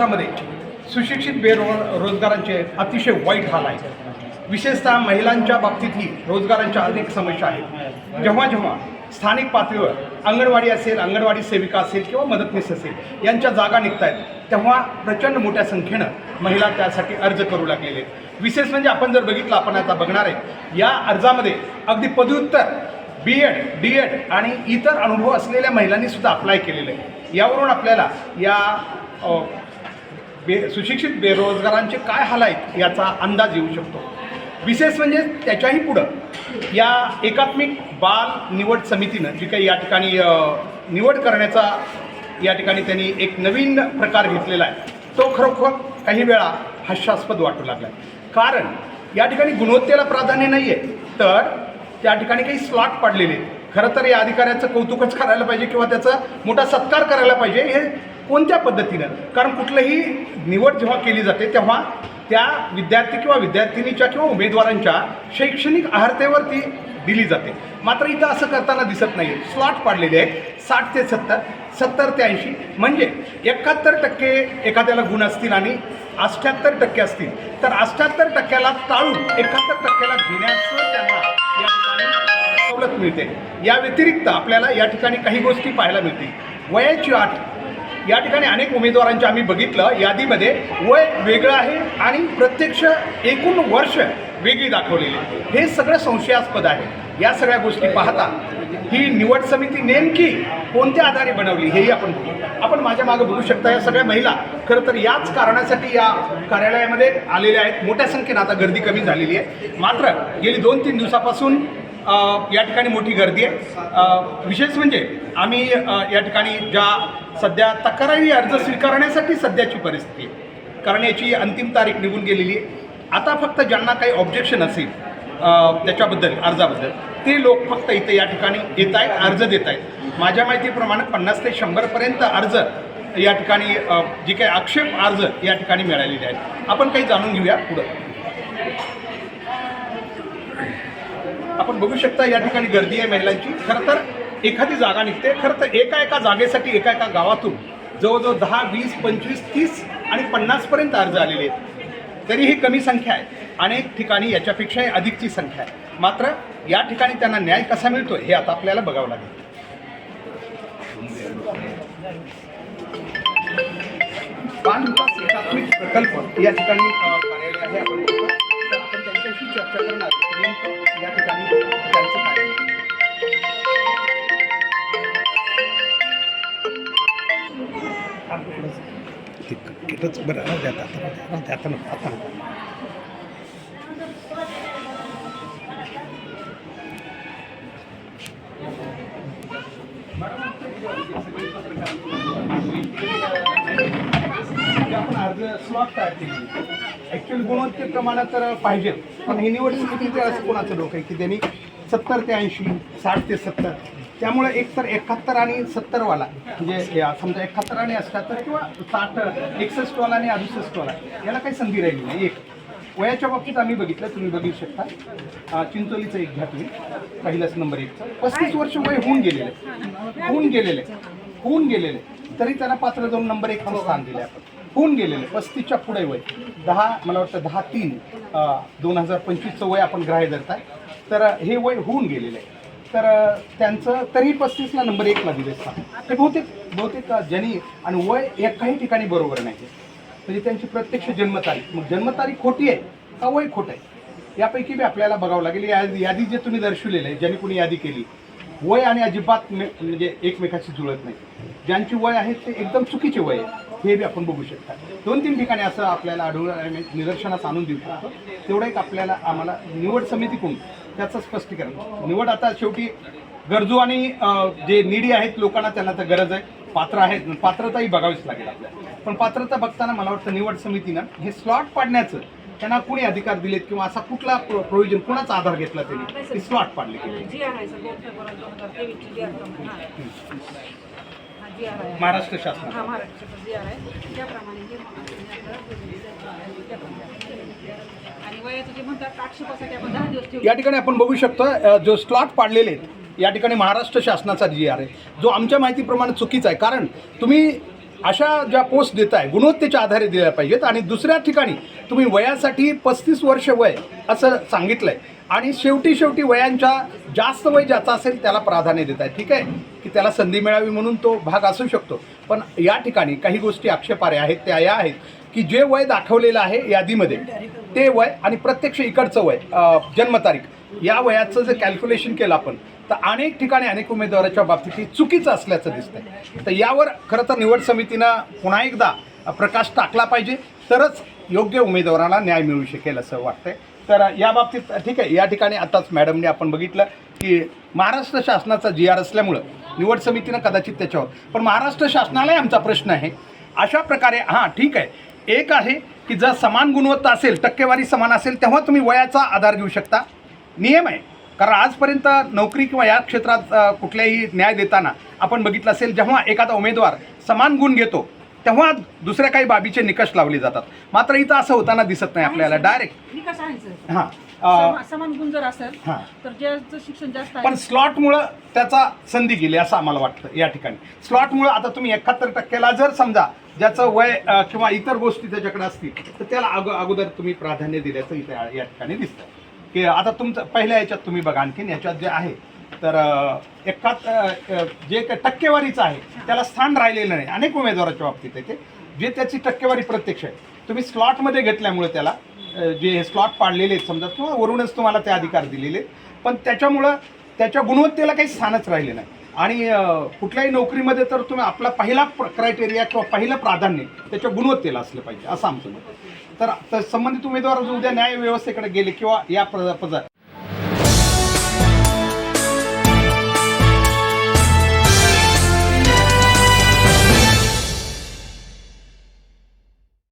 महाराष्ट्रामध्ये सुशिक्षित बेरो रोजगारांचे अतिशय वाईट हाल आहेत. विशेषतः महिलांच्या बाबतीतही रोजगारांच्या अनेक समस्या आहेत. जेव्हा जेव्हा स्थानिक पातळीवर अंगणवाडी असेल अंगणवाडी सेविका असेल किंवा मदतनीस असेल यांच्या जागा निघत आहेत तेव्हा प्रचंड मोठ्या संख्येनं महिला त्यासाठी अर्ज करू लागलेले आहेत. विशेष म्हणजे आपण जर बघितलं आपण आता बघणार आहे या अर्जामध्ये अगदी पदव्युत्तर बी एड डी एड आणि इतर अनुभव असलेल्या महिलांनी सुद्धा अप्लाय केलेलं आहे यावरून आपल्याला या बे सुशिक्षित बेरोजगारांचे काय हाल आहेत याचा अंदाज येऊ शकतो विशेष म्हणजे त्याच्याही पुढं या एकात्मिक बाल निवड समितीनं जी काही या ठिकाणी निवड करण्याचा या ठिकाणी त्यांनी एक नवीन प्रकार घेतलेला आहे तो खरोखर काही वेळा हास्यास्पद वाटू लागला आहे कारण या ठिकाणी गुणवत्तेला प्राधान्य नाही आहे तर त्या ठिकाणी काही स्लॉट पडलेले आहेत. खरं तर या अधिकाऱ्याचं कौतुकच करायला पाहिजे किंवा त्याचा मोठा सत्कार करायला पाहिजे हे कोणत्या पद्धतीनं? कारण कुठलंही निवड जेव्हा केली जाते तेव्हा त्या विद्यार्थी किंवा विद्यार्थिनीच्या किंवा उमेदवारांच्या शैक्षणिक अर्हतेवरती दिली जाते. मात्र इथं असं करताना दिसत नाही स्लॉट पाडलेले आहेत साठ ते सत्तर सत्तर ते ऐंशी. म्हणजे एकाहत्तर टक्के एखाद्याला गुण असतील आणि अठ्ठ्याहत्तर टक्के असतील तर अष्ट्याहत्तर टक्क्याला टाळून एकाहत्तर टक्क्याला घेण्याचं त्यांना या ठिकाणी सवलत मिळते. या व्यतिरिक्त आपल्याला या ठिकाणी काही गोष्टी पाहायला मिळतील. वयाची आठ. या ठिकाणी अनेक उमेदवारांचे आम्ही बघितलं. यादीमध्ये वय वेगळं आहे आणि प्रत्यक्ष एकूण वर्ष वेगळी दाखवलेली हे सगळं संशयास्पद आहे. या सगळ्या गोष्टी पाहता ही निवड समिती नेमकी कोणत्या आधारे बनवली हेही आपण बघू. आपण माझ्या मागे बघू शकता या सगळ्या महिला. खरं तर याच कारणासाठी या कार्यालयामध्ये आलेल्या आहेत. मोठ्या संख्येनं आता गर्दी कमी झालेली आहे. मात्र गेली दोन तीन दिवसापासून या ठिकाणी मोठी गर्दी आहे. विशेष म्हणजे आम्ही या ठिकाणी ज्या सध्या तक्रारी अर्ज स्वीकारण्यासाठी सध्याची परिस्थिती आहे. कारण याची अंतिम तारीख निघून गेलेली आहे. आता फक्त ज्यांना काही ऑब्जेक्शन असेल त्याच्याबद्दल अर्जाबद्दल ते लोक फक्त इथे या ठिकाणी येत आहेत अर्ज देत आहेत. माझ्या माहितीप्रमाणे पन्नास ते शंभरपर्यंत अर्ज या ठिकाणी जे काही आक्षेप अर्ज या ठिकाणी मिळालेले आहेत. आपण काही जाणून घेऊया पुढं. आपण बघू शकता या ठिकाणी गर्दी आहे महिलांची. खरं तर एखादी जागा निघते. खरं तर एका एका जागेसाठी एका एका गावातून जवळजवळ दहा वीस पंचवीस तीस आणि पन्नासपर्यंत अर्ज आलेले आहेत. तरी ही कमी संख्या आहे. अनेक ठिकाणी याच्यापेक्षाही अधिकची संख्या आहे. मात्र या ठिकाणी त्यांना न्याय कसा मिळतो हे आता आपल्याला बघावं लागेल. बाल विकास एकात्मिक प्रकल्प या ठिकाणी कार्यालय आहे. आपण आपण त्यांच्याशी चर्चा करणार. या ठिकाणी त्यांचं काय आहे. बरं आता आता आता स्लॉट तयार केली ॲक्च्युअली गुणवत्ते प्रमाणात तर पाहिजे. पण ही निवड समितीचं असं कोणाचं डोकं आहे की त्यांनी सत्तर ते ऐंशी साठ ते सत्तर. त्यामुळे एक तर एकाहत्तर आणि सत्तरवाला म्हणजे समजा एकाहत्तर आणि अठ्याहत्तर किंवा साठ एकसष्टवाला आणि अडुसष्टवाला याला काही संधी राहिली नाही. एक वयाच्या बाबतीत आम्ही बघितलं तुम्ही बघू शकता. चिंचोलीचं एक घ्या तुम्ही पहिलाच नंबर एकचं पस्तीस वर्ष वय होऊन गेलेले होऊन गेलेले होऊन गेलेले तरी त्याला पात्र जाऊन नंबर एक स्थान दिले आपण. होऊन गेलेले पस्तीसच्या पुढे वय. दहा मला वाटतं दहा तीन दोन हजार पंचवीसचं वय आपण ग्राह्य धरताय. तर हे वय होऊन गेलेलं. आहे तर त्यांचं तरी पस्तीसला नंबर एकला दिले स्थान ते बहुतेक बहुतेक ज्यांनी आणि वय या काही ठिकाणी बरोबर नाही. म्हणजे त्यांची प्रत्यक्ष जन्मतारीख. मग जन्मतारीख खोटी आहे का वय खोटं आहे? यापैकी बी आपल्याला बघावं लागेल. या यादी जे तुम्ही दर्शवलेलं आहे ज्यांनी कुणी यादी केली वय आणि अजिबात म्हणजे एकमेकाशी जुळत नाही. ज्यांची वय आहे ते एकदम चुकीचे वय आहे. हे बी आपण बघू शकता. दोन तीन ठिकाणी असं आपल्याला आढळून निदर्शनास आणून देऊ शकतो. तेवढं एक आपल्याला आम्हाला निवड समितीकडून त्याचं स्पष्टीकरण. निवड आता शेवटी गरजू आणि जे निडी आहेत लोकांना त्यांना तर गरज आहे. पात्र आहेत. पात्रताही बघावीच लागेल आपल्याला. पण पात्रता बघताना मला वाटतं निवड समितीनं हे स्लॉट पाडण्याचं त्यांना कुणी अधिकार दिलेत किंवा असा कुठला प्रोव्हिजन कुणाचा आधार घेतला त्यांनी? स्लॉट पाडले जी आर आहे. महाराष्ट्र शासन. हा महाराष्ट्राचा जी आर आहे. त्याप्रमाणे जे त्याप्रमाणे आणि वयाचं जे म्हणतात आक्षेपासाठी आपण दहा दिवस ठेवू या ठिकाणी आपण बघू शकतो जो स्लॉट पाडलेले आहेत या ठिकाणी महाराष्ट्र शासनाचा जी आर आहे जो आमच्या माहितीप्रमाणे चुकीचा आहे. कारण तुम्ही अशा ज्या पोस्ट देत आहे गुणवत्तेच्या आधारे दिल्या पाहिजेत आणि दुसऱ्या ठिकाणी तुम्ही वयासाठी पस्तीस वर्ष वय असं सांगितलं आहे आणि शेवटी शेवटी वयांच्या जास्त वय ज्याचा असेल त्याला प्राधान्य देत आहे ठीक आहे? की त्याला संधी मिळावी म्हणून तो भाग असू शकतो. पण या ठिकाणी काही गोष्टी आक्षेपार्ह आहेत त्या या आहेत की जे वय दाखवलेलं आहे यादीमध्ये ते वय आणि प्रत्यक्ष इकडचं वय जन्मतारीख या वयाचं जर कॅल्क्युलेशन केलं आपण तर अनेक ठिकाणी अनेक उमेदवाराच्या बाबतीत हे चुकीचं असल्याचं दिसतंय. तर यावर खरं तर निवड समितीनं पुन्हा एकदा प्रकाश टाकला पाहिजे तरच योग्य उमेदवाराला न्याय मिळू शकेल असं वाटतंय. तर या बाबतीत ठीक आहे या ठिकाणी आताच मॅडमने आपण बघितलं की महाराष्ट्र शासनाचा जी आर असल्यामुळं निवड समितीनं कदाचित त्याच्यावर पण महाराष्ट्र शासनालाही आमचा प्रश्न आहे. अशा प्रकारे हां ठीक आहे. एक आहे की जर समान गुणवत्ता असेल टक्केवारी समान असेल तेव्हा तुम्ही वयाचा आधार घेऊ शकता. नियम आहे. कारण आजपर्यंत नोकरी किंवा या क्षेत्रात कुठल्याही न्याय देताना आपण बघितलं असेल जेव्हा एखादा उमेदवार समान गुण घेतो तेव्हा दुसऱ्या काही बाबीचे निकष लावले जातात. मात्र इथं असं होताना दिसत नाही आपल्याला. डायरेक्ट निकष आहे सर. हां. अ, समा- समान गुण जर असेल हां. तर ज्याचं शिक्षण जास्त पण आहे स्लॉटमुळं त्याचा संधी गेली असं आम्हाला वाटतं या ठिकाणी. स्लॉटमुळं आता तुम्ही एकाहत्तर टक्क्याला जर समजा ज्याचं वय अ, किंवा इतर गोष्टी त्याच्याकडे असतील तर त्याला अगो अगोदर तुम्ही प्राधान्य दिल्याचं इथे या या ठिकाणी दिसतं की आता तुमचं पहिल्या याच्यात तुम्ही बघा आणखीन याच्यात जे आहे तर एकाहत्तर जे काही टक्केवारीचं आहे त्याला स्थान राहिलेलं नाही. अनेक उमेदवाराच्या बाबतीत आहे ते. जे त्याची टक्केवारी प्रत्यक्ष आहे. तुम्ही स्लॉटमध्ये घेतल्यामुळे त्याला जे स्लॉट पाडलेले आहेत समजा किंवा वरूनच तुम्हाला ते अधिकार दिलेले आहेत. पण त्याच्यामुळं त्याच्या गुणवत्तेला काही स्थानच राहिले नाही. आणि कुठल्याही नोकरीमध्ये तर तुम्ही आपला पहिला क्रायटेरिया किंवा पहिलं प्राधान्य त्याच्या गुणवत्तेला असलं पाहिजे असं आमचं मत तर संबंधित उमेदवार उद्या न्याय व्यवस्थेकडे गेले किंवा या प्र- पदा